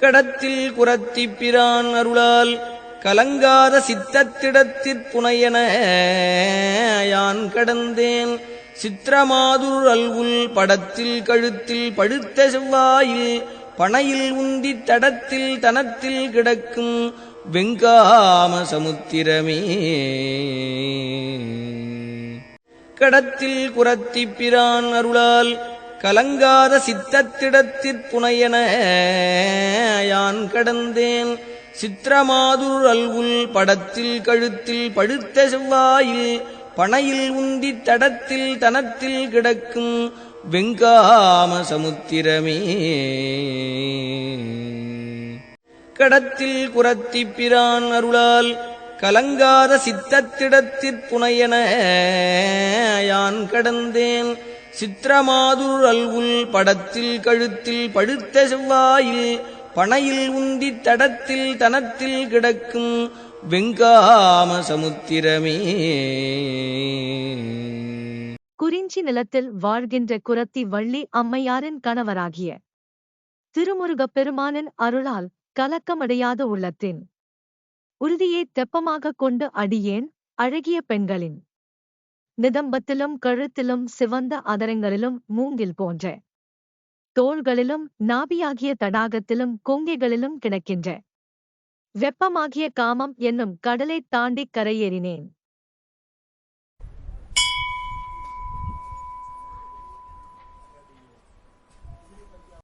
கடத்தில் குரத்தி பிரான் அருளால் கலங்காத சித்தத்திடத்திற் புனையன யான் கடந்தேன். சித்திரமாதுர் அல்குல் படத்தில் கழுத்தில் படுத்த செவ்வாயில் பனையில் உந்தி தடத்தில் தனத்தில் கிடக்கும் வெங்காம சமுத்திரமே. கடத்தில் குரத்தி பிரான் அருளால் கலங்காத சித்தத்திடத்திற்புனையன யான் கடந்தேன். சித்திரமாதுர் அல்வுல் படத்தில் கழுத்தில் படுத்த செவ்வாயில் பனையில் உந்தி தடத்தில் தனத்தில் கிடக்கும் வெங்காம சமுத்திரமே. கடத்தில் குரத்தி பிரான் அருளால் கலங்காத சித்தத்திடத்திற்புனையன யான் கடந்தேன். சித்திரமாதுர் அல்வுல் படத்தில் கழுத்தில் படுத்த செவ்வாயில் பனையில் உந்தி தடத்தில் தனத்தில் கிடக்கும் வெங்காம சமுத்திரமே. குறிஞ்சி நிலத்தில் வாழ்கின்ற குரத்தி வள்ளி அம்மையாரின் கணவராகிய திருமுருகப் பெருமானின் அருளால் கலக்கமடையாத உள்ளத்தின் உறுதியை தெப்பமாகக் கொண்டு அடியேன் அழகிய பெண்களின் நிதம்பத்திலும் கழுத்திலும் சிவந்த அதரங்களிலும் மூங்கில் போன்ற. தோள்களிலும் நாபியாகிய தடாகத்திலும் கொங்கைகளிலும் கிடக்கின்ற. வெப்பமாகிய காமம் என்னும் கடலைத் தாண்டிக் கரையேறினேன்.